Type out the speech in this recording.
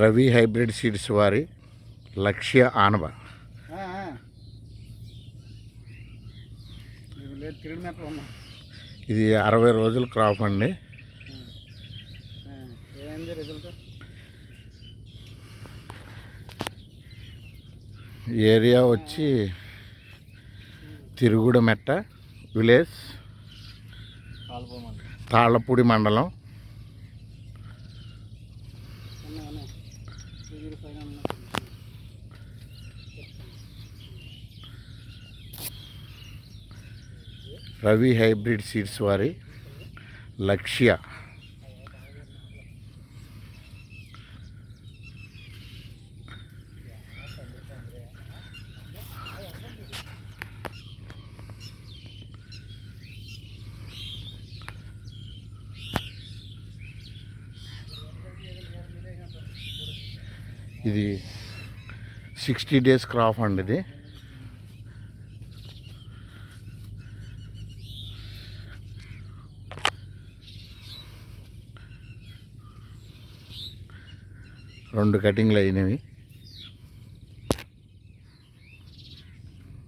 Ravi hybrid seeds వారి లక్ష్య ఆనవ. ఇది అరవై రోజుల క్రాప్ అండి. ఏరియా వచ్చి తిరుగుడమెట్ట విలేజ్ తాళ్ళపూడి మండలం. రవి హైబ్రిడ్ సీడ్స్ వారి లక్ష్య. ఇది సిక్స్టీ డేస్ క్రాప్ అండి ఇది. రెండు కటింగ్లు అయినవి.